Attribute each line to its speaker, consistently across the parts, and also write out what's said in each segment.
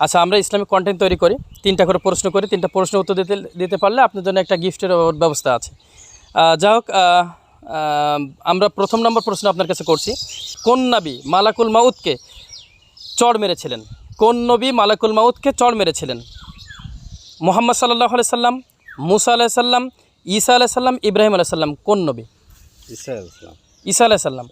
Speaker 1: আচ্ছা আমরা Islamic content তৈরি করি তিনটা করে প্রশ্ন করি তিনটা প্রশ্ন উত্তর দিতে দিতে পারলে আপনার জন্য একটা গিফটের ব্যবস্থা আছে। যাই হোক আমরা প্রথম নম্বর প্রশ্ন আপনার কাছে করছি। কোন নাবি মালাকুল মাউদকে চড় মেরেছিলেন? কোন নবী মালাকুল মাউদকে চড় মেরেছিলেন? মোহাম্মদ সাল্লাহ আলাই সাল্লাম মুসা আলাহ সাল্লাম ঈসা আলাহ সাল্লাম ইব্রাহিম আলাহ সাল্লাম কোন নবী?
Speaker 2: ঈসা আলাইহিসসালাম।
Speaker 1: ঈসা আলাহ সাল্লাম।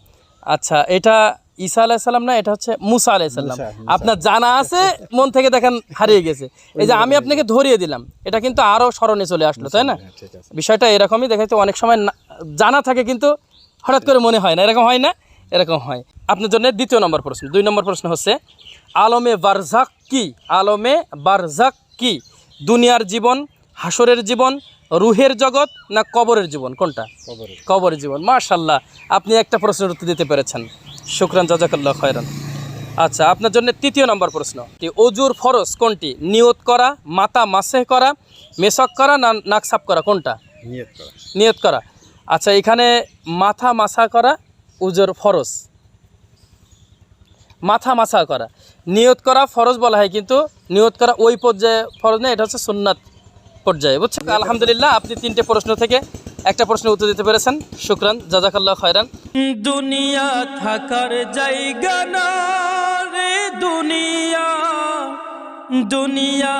Speaker 1: আচ্ছা এটা ঈসা আলাহ সাল্লাম না এটা হচ্ছে মুসা আলাহ সাল্লাম
Speaker 2: মুসা, মুসা।
Speaker 1: আপনার জানা আছে মন থেকে দেখেন হারিয়ে গেছে। এই যে আমি আপনাকে ধরিয়ে দিলাম এটা কিন্তু আরও স্মরণে চলে আসলো তাই না?
Speaker 2: হ্যাঁ,
Speaker 1: বিষয়টা এরকমই দেখা যাচ্ছে অনেক সময় জানা থাকে কিন্তু হঠাৎ করে মনে হয় না। এরকম হয় না? এরকম হয়। আপনার জন্য দ্বিতীয় নম্বর প্রশ্ন। দুই নম্বর প্রশ্ন হচ্ছে আলমে বারজাক কি? আলমে বারজাক কি? দুনিয়ার জীবন হাসরের জীবন রুহের জগৎ না কবরের জীবন? কোনটা?
Speaker 2: কবরে
Speaker 1: কবরের জীবন। মাশাল্লাহ আপনি একটা প্রশ্নের উত্তর দিতে পেরেছেন। শুক্রান জাজাকাল্লাহ খয়রান। আচ্ছা আপনার জন্য তৃতীয় নম্বর প্রশ্ন। কি অজুর ফরজ কোনটি? নিয়ত করা মাথা মাসে করা মেশক করা না নাক সাফ করা কোনটা?
Speaker 2: নিয়ত করা।
Speaker 1: নিয়ত করা। আচ্ছা এখানে মাথা মাসা করা উজোর ফরজ। মাথা মাসা করা। নিয়ত করা ফরজ বলা হয় কিন্তু নিয়ত করা ওই পর্যায়ে ফরজ না এটা হচ্ছে সুন্নাত পর্যায়ে। বুঝছেন? আলহামদুলিল্লাহ আপনি তিনটে প্রশ্ন থেকে একটা প্রশ্নের উত্তর দিতে পেরেছেন। শুক্রান, জাজাকাল্লাহ খয়রান। দুনিয়া থাকার জায়গা না রে দুনিয়া দুনিয়া